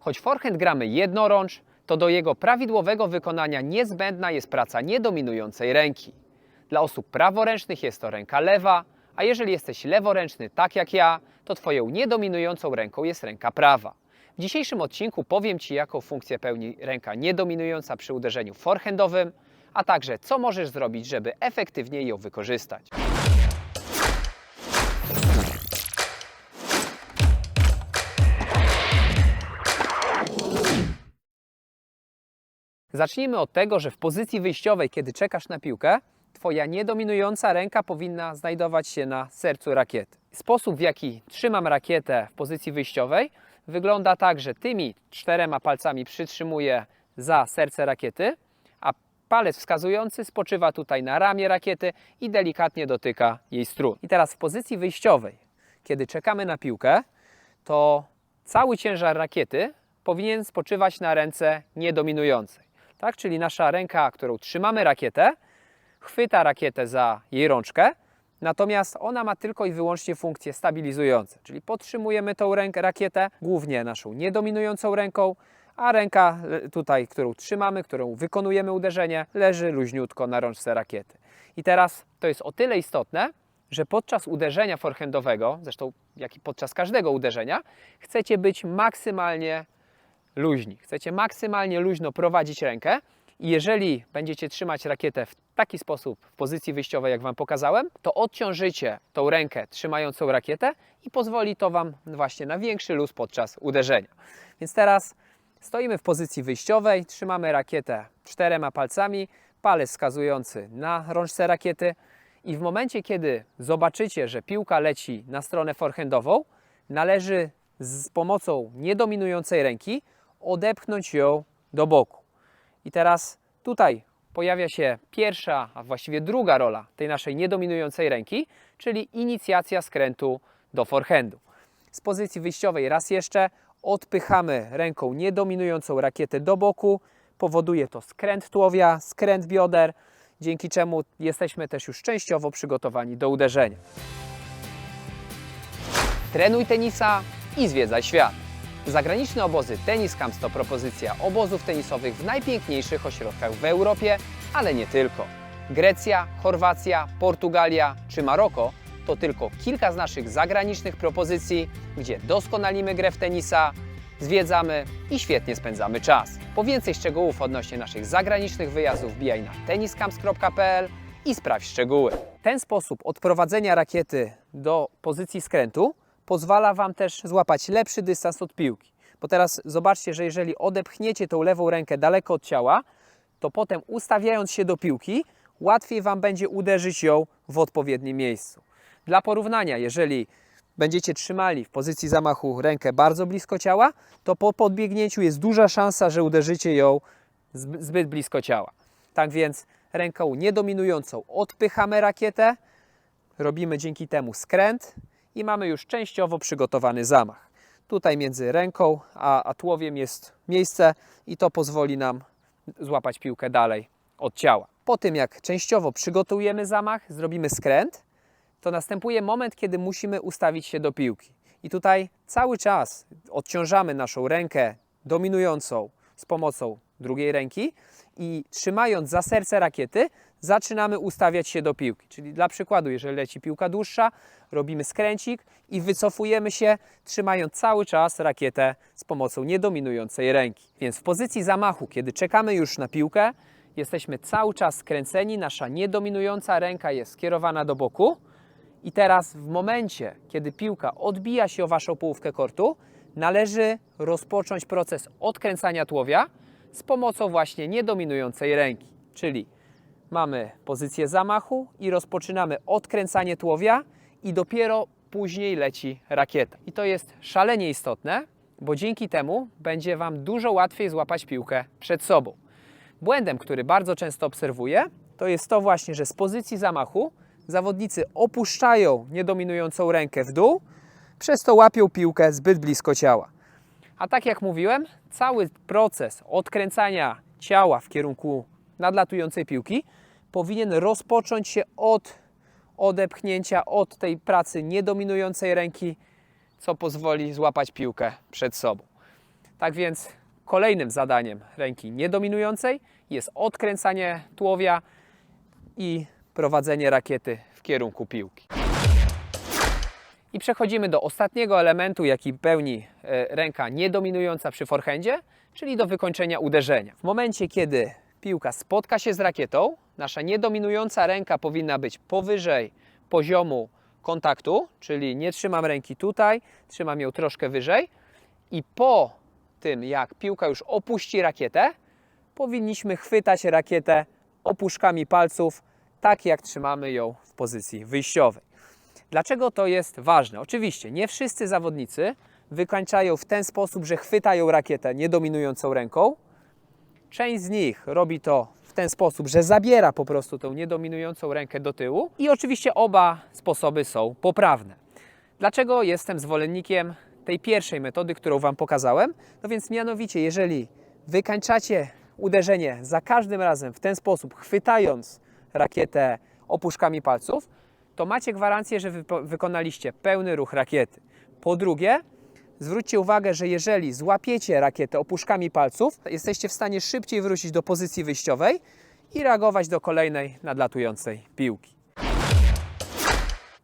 Choć forehand gramy jednorącz, to do jego prawidłowego wykonania niezbędna jest praca niedominującej ręki. Dla osób praworęcznych jest to ręka lewa, a jeżeli jesteś leworęczny tak jak ja, to Twoją niedominującą ręką jest ręka prawa. W dzisiejszym odcinku powiem Ci, jaką funkcję pełni ręka niedominująca przy uderzeniu forehandowym, a także co możesz zrobić, żeby efektywniej ją wykorzystać. Zacznijmy od tego, że w pozycji wyjściowej, kiedy czekasz na piłkę, Twoja niedominująca ręka powinna znajdować się na sercu rakiety. Sposób, w jaki trzymam rakietę w pozycji wyjściowej, wygląda tak, że tymi czterema palcami przytrzymuję za serce rakiety, a palec wskazujący spoczywa tutaj na ramię rakiety i delikatnie dotyka jej strun. I teraz w pozycji wyjściowej, kiedy czekamy na piłkę, to cały ciężar rakiety powinien spoczywać na ręce niedominującej. Tak? Czyli nasza ręka, którą trzymamy rakietę, chwyta rakietę za jej rączkę, natomiast ona ma tylko i wyłącznie funkcje stabilizujące, czyli podtrzymujemy tą rękę, rakietę głównie naszą niedominującą ręką, a ręka le- tutaj, którą trzymamy, którą wykonujemy uderzenie, leży luźniutko na rączce rakiety. I teraz to jest o tyle istotne, że podczas uderzenia forehandowego, zresztą jak i podczas każdego uderzenia, chcecie być maksymalnie luźni. Chcecie maksymalnie luźno prowadzić rękę i jeżeli będziecie trzymać rakietę w taki sposób w pozycji wyjściowej, jak Wam pokazałem, to odciążycie tą rękę trzymającą rakietę i pozwoli to Wam właśnie na większy luz podczas uderzenia. Więc teraz stoimy w pozycji wyjściowej, trzymamy rakietę czterema palcami, palec wskazujący na rączce rakiety i w momencie, kiedy zobaczycie, że piłka leci na stronę forehandową, należy z pomocą niedominującej ręki odepchnąć ją do boku. I teraz tutaj pojawia się pierwsza, a właściwie druga rola tej naszej niedominującej ręki, czyli inicjacja skrętu do forehandu. Z pozycji wyjściowej raz jeszcze odpychamy ręką niedominującą rakietę do boku. Powoduje to skręt tułowia, skręt bioder, dzięki czemu jesteśmy też już częściowo przygotowani do uderzenia. Trenuj tenisa i zwiedzaj świat. Zagraniczne obozy Tennis Camps to propozycja obozów tenisowych w najpiękniejszych ośrodkach w Europie, ale nie tylko. Grecja, Chorwacja, Portugalia czy Maroko to tylko kilka z naszych zagranicznych propozycji, gdzie doskonalimy grę w tenisa, zwiedzamy i świetnie spędzamy czas. Po więcej szczegółów odnośnie naszych zagranicznych wyjazdów wbijaj na tenniscamps.pl i sprawdź szczegóły. Ten sposób odprowadzenia rakiety do pozycji skrętu pozwala Wam też złapać lepszy dystans od piłki. Bo teraz zobaczcie, że jeżeli odepchniecie tą lewą rękę daleko od ciała, to potem ustawiając się do piłki, łatwiej Wam będzie uderzyć ją w odpowiednim miejscu. Dla porównania, jeżeli będziecie trzymali w pozycji zamachu rękę bardzo blisko ciała, to po podbiegnięciu jest duża szansa, że uderzycie ją zb- zbyt blisko ciała. Tak więc ręką niedominującą odpychamy rakietę, robimy dzięki temu skręt i mamy już częściowo przygotowany zamach. Tutaj między ręką a, a tułowiem jest miejsce i to pozwoli nam złapać piłkę dalej od ciała. Po tym jak częściowo przygotujemy zamach, zrobimy skręt, to następuje moment, kiedy musimy ustawić się do piłki. I tutaj cały czas odciążamy naszą rękę dominującą z pomocą drugiej ręki i trzymając za serce rakiety, zaczynamy ustawiać się do piłki. Czyli dla przykładu, jeżeli leci piłka dłuższa, robimy skręcik i wycofujemy się, trzymając cały czas rakietę z pomocą niedominującej ręki. Więc w pozycji zamachu, kiedy czekamy już na piłkę, jesteśmy cały czas skręceni, nasza niedominująca ręka jest skierowana do boku. I teraz w momencie, kiedy piłka odbija się o Waszą połówkę kortu, należy rozpocząć proces odkręcania tułowia z pomocą właśnie niedominującej ręki. Czyli mamy pozycję zamachu i rozpoczynamy odkręcanie tułowia i dopiero później leci rakieta. I to jest szalenie istotne, bo dzięki temu będzie Wam dużo łatwiej złapać piłkę przed sobą. Błędem, który bardzo często obserwuję, to jest to właśnie, że z pozycji zamachu zawodnicy opuszczają niedominującą rękę w dół, przez to łapią piłkę zbyt blisko ciała. A tak jak mówiłem, cały proces odkręcania ciała w kierunku nadlatującej piłki powinien rozpocząć się od odepchnięcia, od tej pracy niedominującej ręki, co pozwoli złapać piłkę przed sobą. Tak więc kolejnym zadaniem ręki niedominującej jest odkręcanie tułowia i prowadzenie rakiety w kierunku piłki. I przechodzimy do ostatniego elementu, jaki pełni e, ręka niedominująca przy forehandzie, czyli do wykończenia uderzenia. W momencie, kiedy piłka spotka się z rakietą, nasza niedominująca ręka powinna być powyżej poziomu kontaktu, czyli nie trzymam ręki tutaj, trzymam ją troszkę wyżej i po tym, jak piłka już opuści rakietę, powinniśmy chwytać rakietę opuszkami palców, tak jak trzymamy ją w pozycji wyjściowej. Dlaczego to jest ważne? Oczywiście nie wszyscy zawodnicy wykańczają w ten sposób, że chwytają rakietę niedominującą ręką. Część z nich robi to w ten sposób, że zabiera po prostu tą niedominującą rękę do tyłu i oczywiście oba sposoby są poprawne. Dlaczego jestem zwolennikiem tej pierwszej metody, którą Wam pokazałem? No więc mianowicie, jeżeli wykańczacie uderzenie za każdym razem w ten sposób, chwytając rakietę opuszkami palców, to macie gwarancję, że wykonaliście pełny ruch rakiety. Po drugie, zwróćcie uwagę, że jeżeli złapiecie rakietę opuszkami palców, jesteście w stanie szybciej wrócić do pozycji wyjściowej i reagować do kolejnej nadlatującej piłki.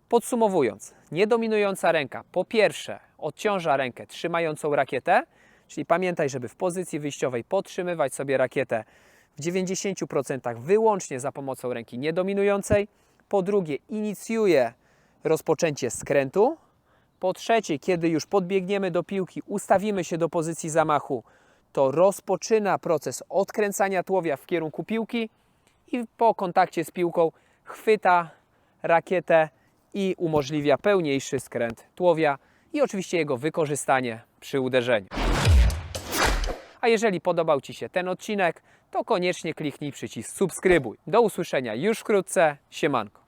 Podsumowując, niedominująca ręka po pierwsze odciąża rękę trzymającą rakietę, czyli pamiętaj, żeby w pozycji wyjściowej podtrzymywać sobie rakietę w 90% wyłącznie za pomocą ręki niedominującej. Po drugie, inicjuje rozpoczęcie skrętu. Po trzecie, kiedy już podbiegniemy do piłki, ustawimy się do pozycji zamachu, to rozpoczyna proces odkręcania tułowia w kierunku piłki i po kontakcie z piłką chwyta rakietę i umożliwia pełniejszy skręt tułowia i oczywiście jego wykorzystanie przy uderzeniu. A jeżeli podobał Ci się ten odcinek, to koniecznie kliknij przycisk subskrybuj. Do usłyszenia już wkrótce. Siemanko.